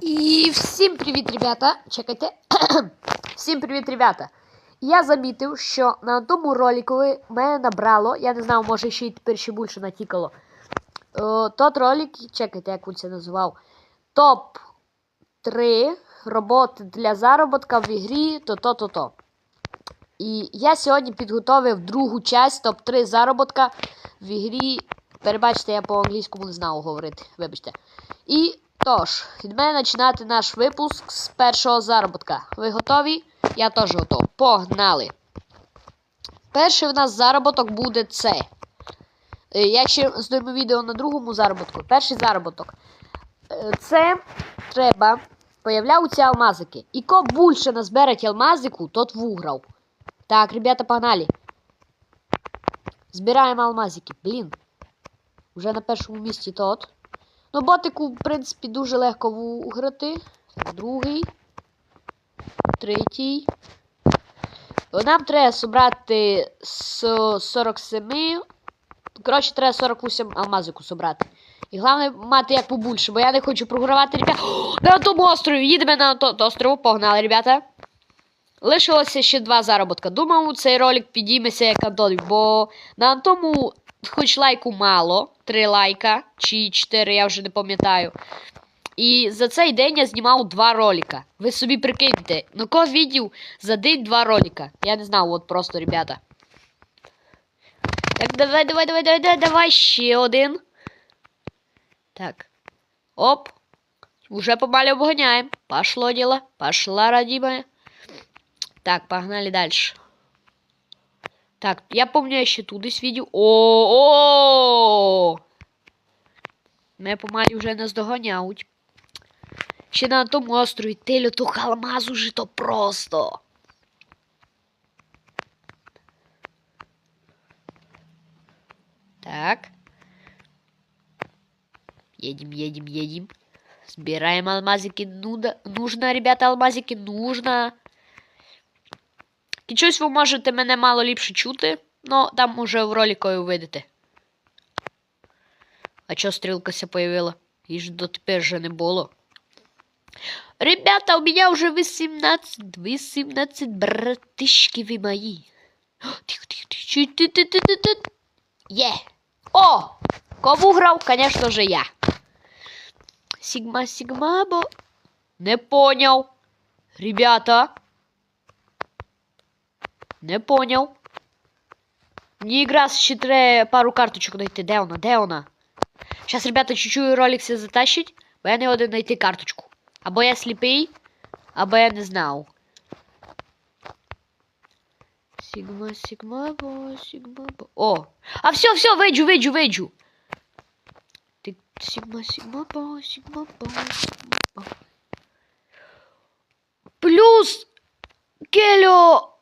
І всім привіт, ребята! Чекайте. всім привіт, ребята! Я замітив, що на тому ролику мене набрало, я не знаю, може ще й тепер ще більше натікало. О, тот ролик, чекайте, як він це називав. Топ 3 роботи для заробітка в ігрі то-то-то-то. І я сьогодні підготовив другу часть топ-3 заробітка в ігрі. Перебачте, я по-англійському не знав говорити. Вибачте. І тож, від мене починати наш випуск з першого заробітка. Ви готові? Я теж готов. Погнали! Перший в нас заробіток буде це. Е, Я ще зніму відео на другому заробітку. Перший заробіток. Е, Це треба появляються алмазики. І ко більше назберуть алмазику, тот виграв. Так, ребята, погнали. Збираємо алмазики. Блін. Вже на першому місці тот. Ну, ботику, в принципі, дуже легко виграти. Другий. Третій. Нам треба зібрати з 47. Коротше, треба 48 алмазику зібрати. І головне мати як побільше, бо я не хочу програвати, ребята. На тому острові. Їдемо на то острову. Погнали, ребята. Лишилося ще два заробітка. Думаю, цей ролик підійметься як Антон, бо на тому хоч лайку мало. Три лайка чи чотири, я вже не пам'ятаю. І за цей день я знімав два ролика. Ви собі прикиньте, на кого відео за день два ролика. Я не знав, от просто, ребята. Так, давай, давай, давай, давай, давай, давай, ще один. Так. Оп. Уже помалу обгоняем. Пошло дело. Пошла, родимая. Так, погнали дальше. Так, я помню, я ще тут десь відео. О-о! Мене помалі вже наздоганяють. Ще на тому острові телю то алмаз уже то просто. Так. Едем, едем, едем. Собираем алмазики. Ну, нужно, ребята, алмазики, нужно. І ви можете мене мало ліпше чути, но там уже в ролику і. А чо стрілкася появила? Її ж дотепер же не було. Ребята, у меня уже 18, 18, братишки вы мои. Тихо, тихо, тихо, ти, ти, ти, ти, ти. Є. О! Кого грав, конечно же, я. Сигма, сигма, бо... Не понял. Ребята. Не понял. Якраз ще треба пару карточок знайти. Де вона? Де вона? Зараз, ребята, чуть-чуть ролик все затащить, бо я не один знайти карточку. Або я сліпий, або я не знав. Сігма, сігма, бо, сігма, бо. О! А все, все, виджу, виджу, виджу. Ти сігма, сігма, бо, сігма, бо, сігма, бо. Плюс Келю!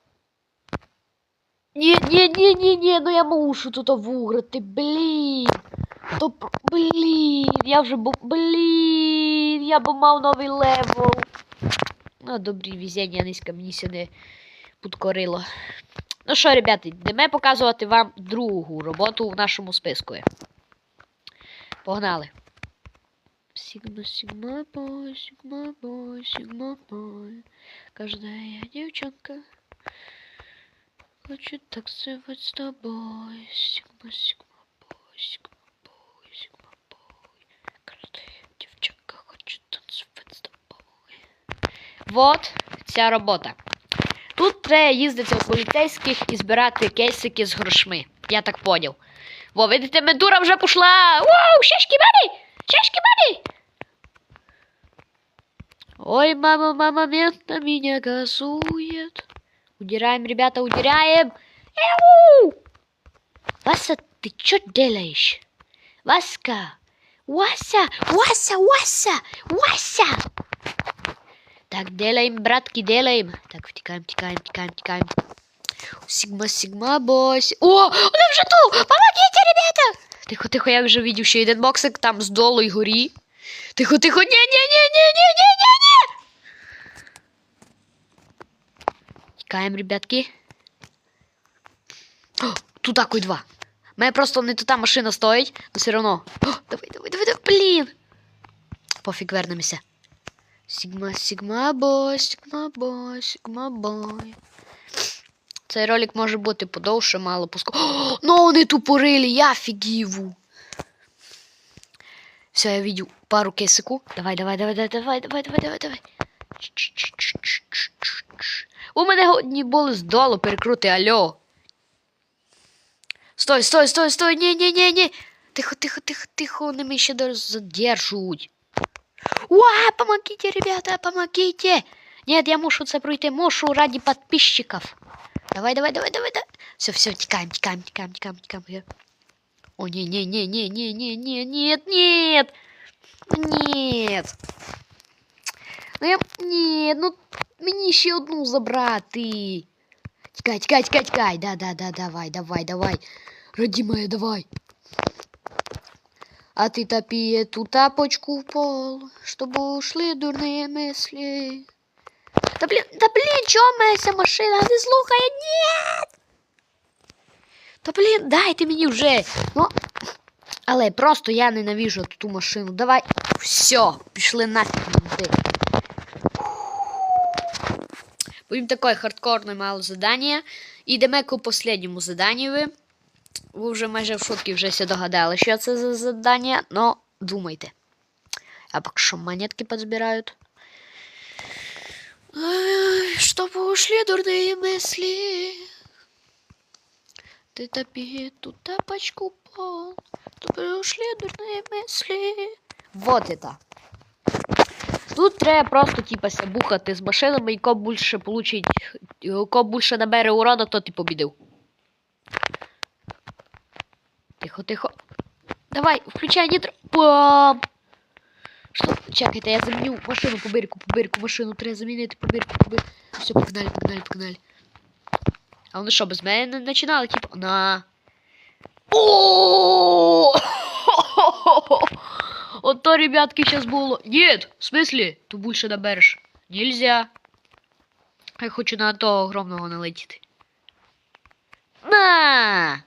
Ні, ні, ні, ні, ні, ну я мушу тут виграти, блін. То, блін, я вже був, блін, я б мав новий левел. Ну, добрі везіння низько мені сюди підкорило. Ну що, ребята, йдемо показувати вам другу роботу в нашому списку. Погнали. Сигма, сигма, бой, сигма, бой, сигма, бой. Каждая девчонка хочет танцевать с тобой. Сигма, сигма, бой, сигма, бой, сигма, бой. Девчонка хочет танцевать с тобой. Вот ця робота. Тут треба їздити у поліцейських і збирати кейсики з грошми. Я так поняв. Во, видите, медура вже пішла. Вау, шашки мамі! Шашки мамі! Ой, мама, мама, мент на меня газует. Удираем, ребята, удираем. Эу! Вася, ты что делаешь? Васка! Вася! Вася! Вася! Вася! Так, делаем, братки, делаем. Так, втекаем, втекаем, втекаем, втекаем. Сигма, сигма, бось. О, он уже тут! Помогите, ребята! Тихо, тихо, я уже видів ще один боксик, там с Долой гори! Тихо, тихо, не, не, не, не, не, не! Чекаємо, ребятки. О, тут такой два. У мене просто не тута машина стоит, но все одно. Давай, давай, давай, давай, блін. Пофіг вернемося. Сігма, сігма бой, сігма бой, сігма бой. Цей ролик может бути подовше, мало пуску. Но они ну вони тупорили, я фігіву. Все, я видел пару кесику. Давай, давай, давай, давай, давай, давай, давай, давай. Ч-ч-ч-ч-ч-ч-ч. У мене одні були здолу перекрути, алло. Стой, стой, стой, стой, ні, ні, ні, ні. Тихо, тихо, тихо, тихо, вони мене ще даже задержуть. Уа, помогите, ребята, помогите. Нет, я мушу це пройти, мушу ради подписчиков. Давай, давай, давай, давай, давай. Все, все, тікаем, тікаем, тікаем, тікаем, тікаем. О, не, не, не, не, не, не, не, нет, нет. Нет. Ну я. Нет, ну мені ще одну забрати. Тікай, тікай, тікай, тікай. Да, да, да, давай, давай, давай. Родимая, давай. А ты топи эту тапочку в пол, чтобы ушли дурные мысли. Да блин, да блин, чё моя ця машина не слухає? Нет! Та блін, дайте мені вже. Ну, але просто я ненавижу ту машину. Давай. Все, пішли нафіг туди. Будем такое хардкорне мало задання. Ідемо к последньому заданню. Ви. Ви вже майже в шутки вже все догадали, що це за завдання, но думайте. А поки що монетки подзбирають. Ай, Чтобы ушли дурные мысли. Ты топи эту тапочку пол, чтобы ушли дурные мысли. Вот это. Тут треба просто типа бухати з машинами, і ко більше получить, ко більше набере урона, то ти побідив. Тихо, тихо. Давай, включай нітро. Пам! Що? Чекайте, я заміню машину по бирку, машину треба замінити по бирку, по. Все, погнали, погнали, погнали. А вони що, без мене не починали, типу, на. О! Ото, ребятки, сейчас було. Нет, в смысле? Ту більше набереш. Нельзя. Я хочу на того огромного налетіти. На!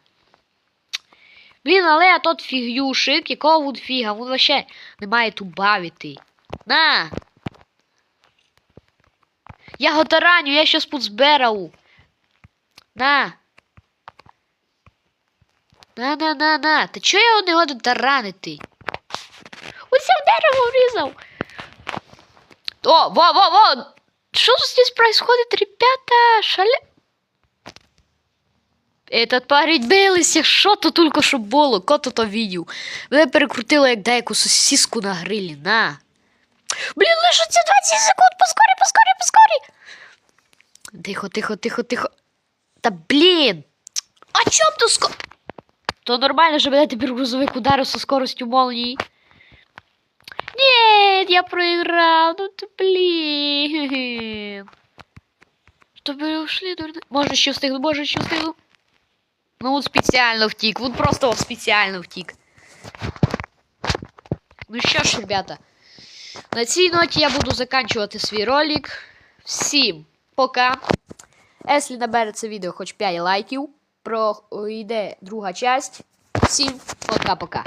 Блін, але я тот фігюшик, якого вон фіга, він вообще не має тут бавити. На! Я го тараню, я щас тут зберу. На! На, на, на, на. Та чого я його не году таранити? Дерево врізав. О, во, во, во! Что здесь происходит, ребята? Шале... Этот парень билися, що то тільки що було, кото то відео. Мене перекрутило як деяку сосиску на грилі, на. Блін, лишиться 20 секунд, поскорі, поскорі, поскорі. Тихо, тихо, тихо, тихо. Та блін. А чом то ско... То нормально, що мене тепер грузовик ударив со скоростю молнії. Нет, я проиграл. Ну ты блин. Чтобы ушли дурно. Може ще встигну, може ще встигну. Ну от спеціально втік. Вот просто от спеціально втік. Ну що ж, ребята. На цій ноті я буду заканчувати свій ролик. Всім пока. Якщо набере це відео хоч 5 лайків, пройде друга часть. Всім пока-пока.